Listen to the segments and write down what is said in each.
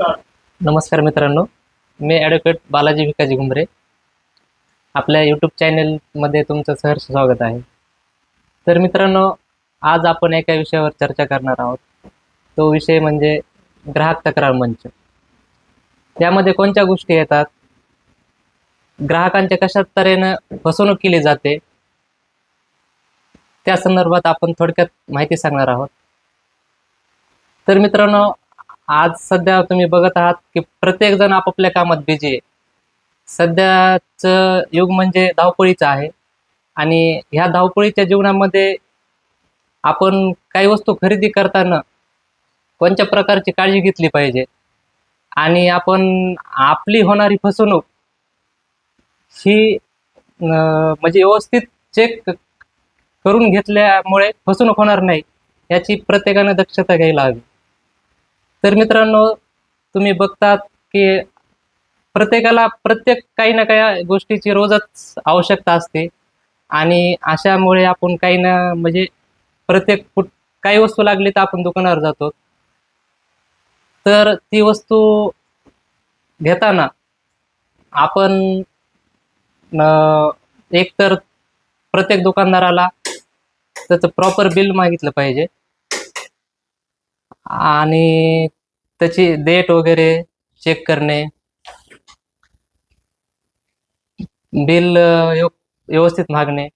नमस्कार मित्रांनो मी ॲडव्होकेट बालाजी भिकाजी घुमरे. आपल्या यूट्यूब चॅनेलमध्ये तुमचं सहर्ष स्वागत आहे. तर मित्रांनो आज आपण एका विषयावर चर्चा करणार आहोत. तो विषय म्हणजे ग्राहक तक्रार मंच. यामध्ये कोणत्या गोष्टी येतात? ग्राहकांच्या कशा तऱ्हेनं फसवणूक केली जाते? त्या संदर्भात आपण थोडक्यात माहिती सांगणार आहोत. तर मित्रांनो आज सध्या तुम्ही बघत आहात की प्रत्येक जण आपापल्या कामात बिझी आहे. सध्याचं युग म्हणजे धावपळीचं आहे. आणि ह्या धावपळीच्या जीवनामध्ये आपण काही वस्तू खरेदी करताना कोणत्या प्रकारची काळजी घेतली पाहिजे? आणि आपण आपली होणारी फसवणूक ही म्हणजे व्यवस्थित चेक करून घेतल्यामुळे फसवणूक होणार नाही याची प्रत्येकानं दक्षता घ्यायला हवी. तर मित्रांनो तुम्ही बघतात की प्रत्येकाला प्रत्येक काही ना काही गोष्टीची रोजच आवश्यकता असते. आणि अशामुळे आपण काही ना म्हणजे प्रत्येक कुठ काही वस्तू लागली तर आपण दुकानावर जातो. तर ती वस्तू घेताना आपण एक एकतर प्रत्येक दुकानदाराला त्याचं प्रॉपर बिल मागितलं पाहिजे. आणि त्याची डेट वगैरे चेक करणे. बिल व्यवस्थित मागणे.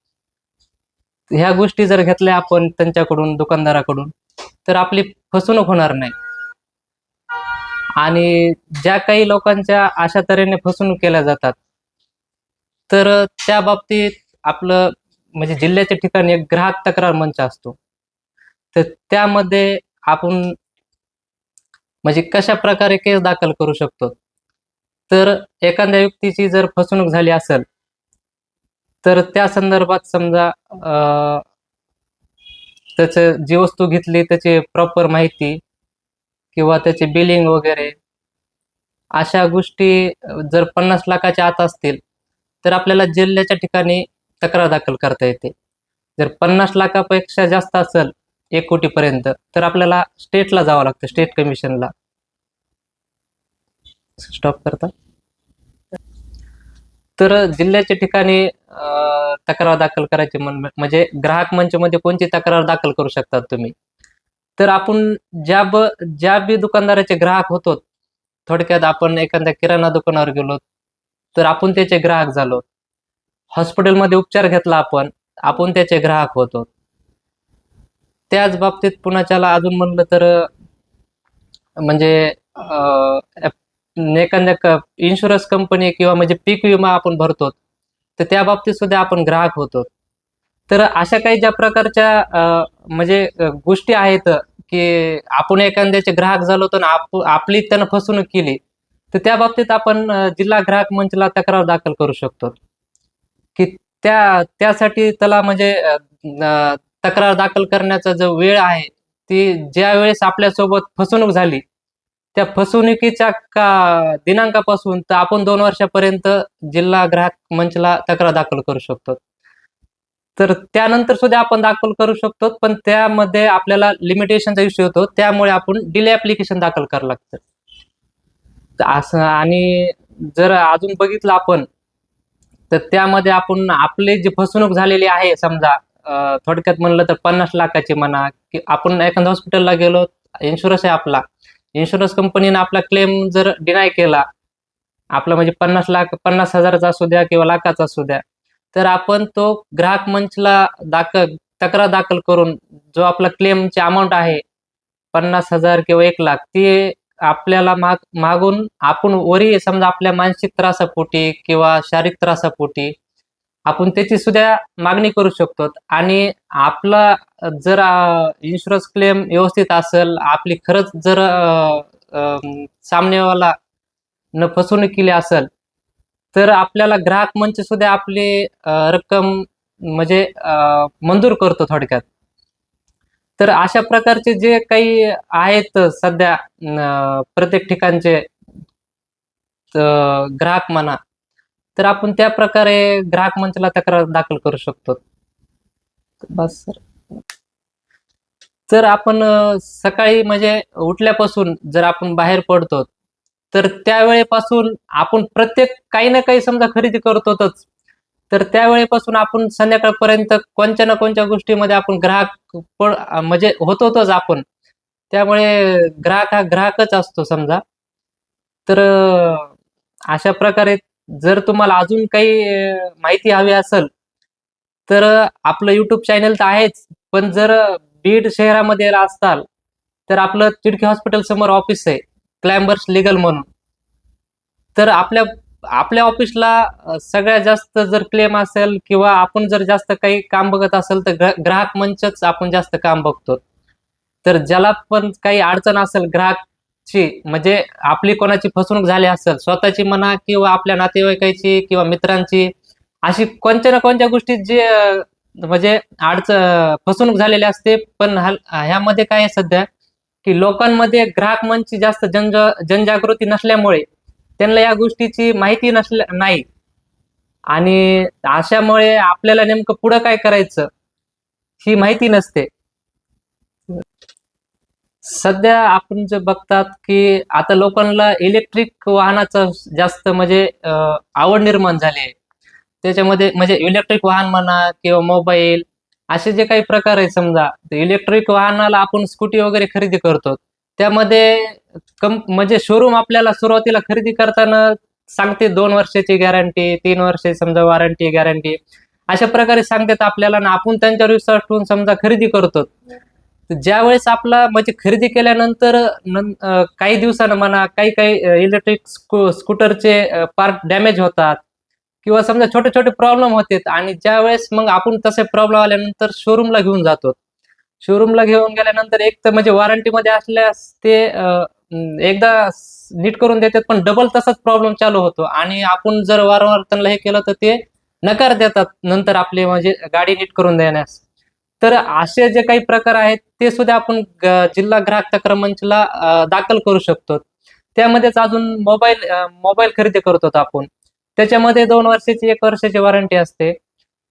ह्या गोष्टी जर घेतल्या आपण त्यांच्याकडून दुकानदाराकडून तर आपली फसवणूक होणार नाही. आणि ज्या काही लोकांच्या अशा तऱ्हेने फसवणूक केल्या जातात तर त्या बाबतीत आपलं म्हणजे जिल्ह्याच्या ठिकाणी एक ग्राहक तक्रार मंच असतो. तर त्यामध्ये आपण म्हणजे कशा प्रकारे केस दाखल करू शकतो? तर एखाद्या व्यक्तीची जर फसवणूक झाली असेल तर त्या संदर्भात समजा त्याचं जी वस्तू घेतली त्याची प्रॉपर माहिती किंवा त्याचे बिलिंग वगैरे अशा गोष्टी जर पन्नास लाखाच्या आत असतील तर आपल्याला जिल्ह्याच्या ठिकाणी तक्रार दाखल करता येते. जर पन्नास लाखापेक्षा जास्त असेल एक कोटीपर्यंत तर आपल्याला स्टेटला जावं लागतं स्टेट कमिशनला स्टॉप करता. तर जिल्ह्याच्या ठिकाणी तक्रार दाखल करायची म्हणजे ग्राहक मंचमध्ये कोणती तक्रार दाखल करू शकतात तुम्ही? तर आपण ज्या ब ज्या बी दुकानदाराचे ग्राहक होतो थोडक्यात आपण एखाद्या किराणा दुकानावर गेलो तर आपण त्याचे ग्राहक झालो. हॉस्पिटलमध्ये उपचार घेतला आपण आपण त्याचे ग्राहक होतो. त्याच बाबतीत पुण्याच्याला अजून म्हणलं तर म्हणजे एखाद्या इन्शुरन्स कंपनी किंवा म्हणजे पीक विमा आपण भरतो तर त्या बाबतीत सुद्धा आपण ग्राहक होतो. तर अशा काही ज्या प्रकारच्या म्हणजे गोष्टी आहेत की आपण एखाद्याचे ग्राहक झालो तर आप आपली त्यानं फसवणूक केली तर त्या बाबतीत आपण जिल्हा ग्राहक मंचला तक्रार दाखल करू शकतो. की त्या त्यासाठी त्याला म्हणजे तक्रार दाखल करण्याचा जो वेळ आहे ती ज्या वेळेस आपल्यासोबत फसवणूक झाली त्या फसवणुकीच्या का दिनांकापासून तर आपण दोन वर्षापर्यंत जिल्हा ग्राहक मंचला तक्रार दाखल करू शकतो. तर त्यानंतर सुद्धा आपण दाखल करू शकतो पण त्यामध्ये आपल्याला लिमिटेशनचा इश्यू होतो त्यामुळे आपण डिले ऍप्लिकेशन दाखल करावं लागतं. असं आणि जर अजून बघितलं आपण तर त्यामध्ये आपण आपली जी फसवणूक झालेली आहे समजा थोडक्यात म्हणलं तर पन्नास लाखाची म्हणा की आपण एखाद्या हॉस्पिटलला गेलो इन्शुरन्स आहे आपला. इन्शुरन्स कंपनीने आपला क्लेम जर डिनाय केला आपला म्हणजे पन्नास लाख पन्नास हजाराचा असू द्या किंवा लाखाचा असू द्या तर आपण तो ग्राहक मंचला दाखल तक्रार दाखल करून जो आपला क्लेमची अमाऊंट आहे पन्नास हजार किंवा एक लाख ते आपल्याला माग मागून आपण वरी समजा आपल्या मानसिक त्रासापोटी किंवा शारीरिक त्रासापोटी आपण त्याची सुद्धा मागणी करू शकतो. आणि आपला जर इन्शुरन्स क्लेम व्यवस्थित असेल आपली खरंच जर सामनेवाला न फसवणूक केली असेल तर आपल्याला ग्राहक मंच सुद्धा आपली रक्कम म्हणजे मंजूर करतो थोडक्यात. तर अशा प्रकारचे जे काही आहेत सध्या प्रत्येक ठिकाणचे ग्राहक म्हणा तर आपण त्या प्रकारे ग्राहक मंचला तक्रार दाखल करू शकतो. बस सर. जर आपण सकाळी म्हणजे उठल्यापासून जर आपण बाहेर पडतो तर त्यावेळेपासून आपण प्रत्येक काही ना काही समजा खरेदी करतोच तर त्यावेळेपासून आपण संध्याकाळपर्यंत कोणत्या ना कोणत्या गोष्टीमध्ये आपण ग्राहक पण म्हणजे होतोच आपण. त्यामुळे ग्राहक हा ग्राहकच असतो समजा. तर अशा प्रकारे जर तुम्हाला अजून काही माहिती हवी असेल तर आपलं युट्यूब चॅनल तर आहेच पण जर बीड शहरामध्ये असताल तर आपलं तिडकी हॉस्पिटल समोर ऑफिस आहे क्लायम्बर्स लिगल म्हणून. तर आपल्या आपल्या ऑफिसला सगळ्यात जास्त जर क्लेम असेल किंवा आपण जर जास्त काही काम बघत असेल तर ग्राहक मंचच आपण जास्त काम बघतो. तर ज्याला पण काही अडचण असेल ग्राहक ची म्हणजे आपली कोणाची फसवणूक झाली असेल स्वतःची म्हणा किंवा आपल्या नातेवाईकाची किंवा मित्रांची अशी कोणत्या ना कोणत्या गोष्टी जे म्हणजे अडचण फसवणूक झालेली असते पण ह्यामध्ये काय आहे सध्या की लोकांमध्ये ग्राहक मनची जास्त जनज जनजागृती नसल्यामुळे त्यांना या गोष्टीची माहिती नसल्या नाही. आणि अशामुळे आपल्याला नेमकं पुढं काय करायचं ही माहिती नसते. सध्या आपण जे बघतात की आता लोकांना इलेक्ट्रिक वाहनाचं जास्त म्हणजे आवड निर्माण झाली आहे. त्याच्यामध्ये म्हणजे इलेक्ट्रिक वाहन म्हणा किंवा मोबाईल असे जे काही प्रकार आहे समजा इलेक्ट्रिक वाहनाला आपण स्कूटी वगैरे खरेदी करतो. त्यामध्ये कम म्हणजे शोरूम आपल्याला सुरुवातीला खरेदी करताना सांगते दोन वर्षाची गॅरंटी तीन वर्ष समजा वॉरंटी गॅरंटी अशा प्रकारे सांगतात आपल्याला ना आपण त्यांच्यावर विश्वास ठेवून समजा खरेदी करतो. तर ज्यावेळेस आपला म्हणजे खरेदी केल्यानंतर काही दिवसानं म्हणा काही काही इलेक्ट्रिक स्कूटरचे पार्ट डॅमेज होतात किंवा समजा छोटे छोटे प्रॉब्लेम होते आणि ज्यावेळेस मग आपण तसे प्रॉब्लेम आल्यानंतर शोरूमला घेऊन जातो. शोरूमला घेऊन गेल्यानंतर एक तर म्हणजे वॉरंटीमध्ये असल्यास ते एकदा नीट करून देतात पण डबल तसाच प्रॉब्लेम चालू होतो आणि आपण जर वारंवार त्यांना हे केलं तर ते नकार देतात नंतर आपली म्हणजे गाडी नीट करून देण्यास. तर असे जे काही प्रकार आहेत ते सुद्धा आपण जिल्हा ग्राहक तक्रार मंचला दाखल करू शकतो. त्यामध्येच अजून मोबाईल मोबाईल खरेदी करतो आपण. त्याच्यामध्ये दोन वर्षाची एक वर्षाची वॉरंटी असते.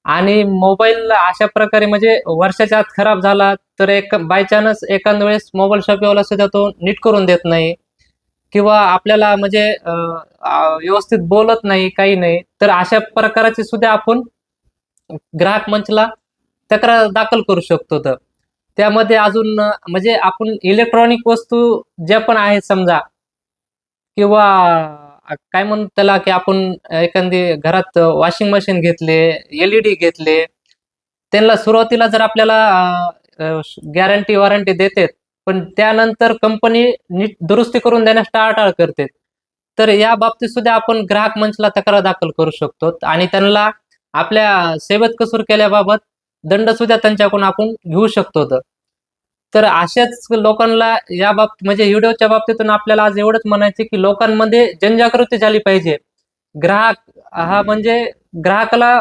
आणि मोबाईल अशा प्रकारे म्हणजे वर्षाच्या आत खराब झाला तर एक बाय चान्स एखाद वेळेस मोबाईल शॉपीवाला सुद्धा तो नीट करून देत नाही. किंवा आपल्याला म्हणजे व्यवस्थित बोलत नाही काही नाही. तर अशा प्रकाराची सुद्धा आपण ग्राहक मंचला तक्रार दाखल करू शकतो तर. त्यामध्ये अजून म्हणजे आपण इलेक्ट्रॉनिक वस्तू ज्या पण आहेत समजा किंवा काय म्हणतो त्याला की आपण एखादी घरात वॉशिंग मशीन घेतले एलईडी घेतले त्यांना सुरुवातीला जर आपल्याला गॅरंटी वॉरंटी देते पण त्यानंतर कंपनी नीट दुरुस्ती करून देण्यास टाळाटाळ करते तर या बाबतीत सुद्धा आपण ग्राहक मंचला तक्रार दाखल करू शकतो. आणि त्यांना आपल्या सेवेत कसूर केल्याबाबत दंड सुद्धा त्यांच्याकडून आपण घेऊ शकतो तर. तर अशाच लोकांना या बाबतीत म्हणजे व्हिडिओच्या बाबतीतून आपल्याला आज एवढंच म्हणायचं की लोकांमध्ये जनजागृती झाली पाहिजे. ग्राहक हा म्हणजे ग्राहकाला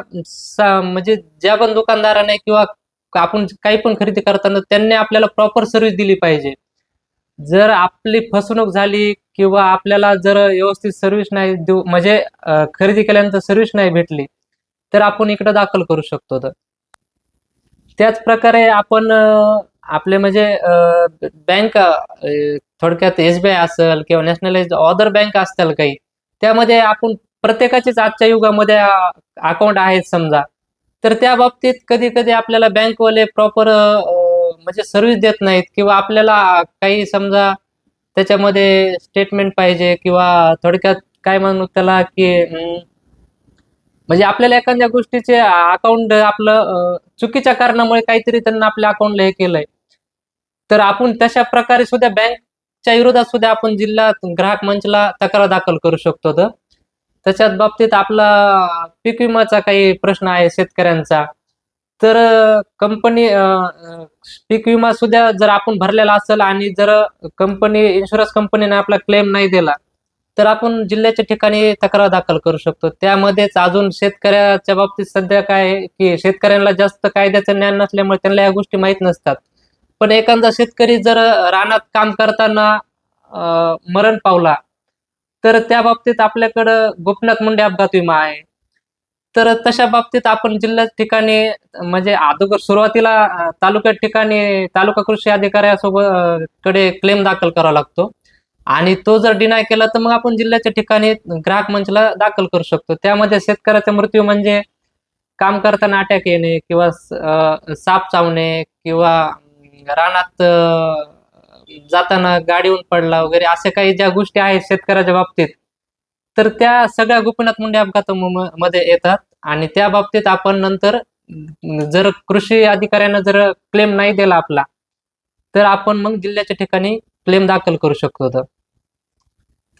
म्हणजे ज्या पण दुकानदाराने किंवा आपण काही पण खरेदी करताना त्यांनी आपल्याला प्रॉपर सर्व्हिस दिली पाहिजे. जर आपली फसवणूक झाली किंवा आपल्याला जर व्यवस्थित सर्व्हिस नाही देऊ म्हणजे खरेदी केल्यानंतर सर्व्हिस नाही भेटली तर आपण इकडे दाखल करू शकतो तर त्याच प्रकारे आपण आपले म्हणजे बँक थोडक्यात एस बी आय असेल किंवा नॅशनलाइज अदर बँक असतील काही त्यामध्ये आपण प्रत्येकाचेच आजच्या युगामध्ये अकाउंट आहेत समजा. तर त्या बाबतीत कधी कधी आपल्याला बँकवाले प्रॉपर म्हणजे सर्व्हिस देत नाहीत किंवा आपल्याला काही समजा त्याच्यामध्ये स्टेटमेंट पाहिजे किंवा थोडक्यात काय म्हणू त्याला की म्हणजे आपल्याला एखाद्या गोष्टीचे अकाउंट आपलं चुकीच्या कारणामुळे काहीतरी त्यांना आपल्या अकाउंटला हे केलंय. तर आपण तशा प्रकारे सुद्धा बँकच्या विरोधात सुद्धा आपण जिल्हा ग्राहक मंचला तक्रार दाखल करू शकतो तर. त्याच्यात बाबतीत आपला पीक विमाचा काही प्रश्न आहे शेतकऱ्यांचा. तर कंपनी पीक विमा सुद्धा जर आपण भरलेला असेल आणि जर कंपनी इन्शुरन्स कंपनीने आपला क्लेम नाही दिला तर आपण जिल्ह्याच्या ठिकाणी तक्रार दाखल करू शकतो. त्यामध्येच अजून शेतकऱ्याच्या बाबतीत सध्या काय आहे की शेतकऱ्यांना जास्त कायद्याचं ज्ञान नसल्यामुळे त्यांना या गोष्टी माहीत नसतात. पण एखादा शेतकरी जर रानात काम करताना मरण पावला तर त्या बाबतीत आपल्याकडं गोपीनाथ मुंडे अपघात विमा आहे. तर तशा बाबतीत आपण जिल्ह्या ठिकाणी म्हणजे अगोदर सुरुवातीला तालुक्यात ठिकाणी तालुका कृषी अधिकाऱ्यासोबत कडे क्लेम दाखल करावा लागतो. आणि तो जर डिनाय केला तर मग आपण जिल्ह्याच्या ठिकाणी ग्राहक मंचला दाखल करू शकतो. त्यामध्ये शेतकऱ्याचा मृत्यू म्हणजे काम करताना अटॅक येणे किंवा साप चावणे किंवा रानात जाताना गाडीहून पडला वगैरे अशा काही ज्या गोष्टी आहेत शेतकऱ्याच्या बाबतीत तर त्या सगळ्या गोपीनाथ मुंडे अपघातामध्ये येतात. आणि त्या बाबतीत आपण नंतर जर कृषी अधिकाऱ्यानं जर क्लेम नाही दिला आपला तर आपण मग जिल्ह्याच्या ठिकाणी क्लेम दाखल करू शकतो. तर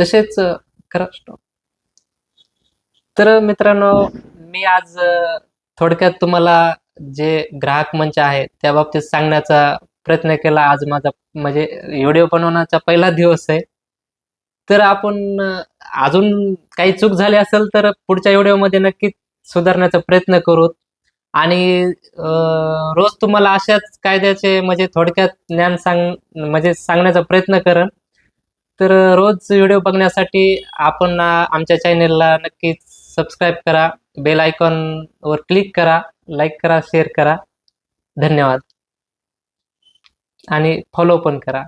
तसेच करा. तर मित्रांनो मी आज थोडक्यात तुम्हाला जे ग्राहक मंच आहे त्या बाबतीत सांगण्याचा प्रयत्न केला. आज माझा म्हणजे व्हिडिओ बनवण्याचा पहिला दिवस आहे. तर आपण अजून काही चूक झाली असेल तर पुढच्या व्हिडिओमध्ये नक्कीच सुधारण्याचा प्रयत्न करू. आणि रोज तुम्हाला अशाच कायद्याचे म्हणजे थोडक्यात ज्ञान सांग म्हणजे सांगण्याचा प्रयत्न करेन तर रोज व्हिडिओ बघण्यासाठी आपण आमच्या चॅनेलला नक्कीच सबस्क्राईब करा बेल आयकॉनवर क्लिक करा लाईक करा शेअर करा. धन्यवाद. आणि फॉलो पण करा.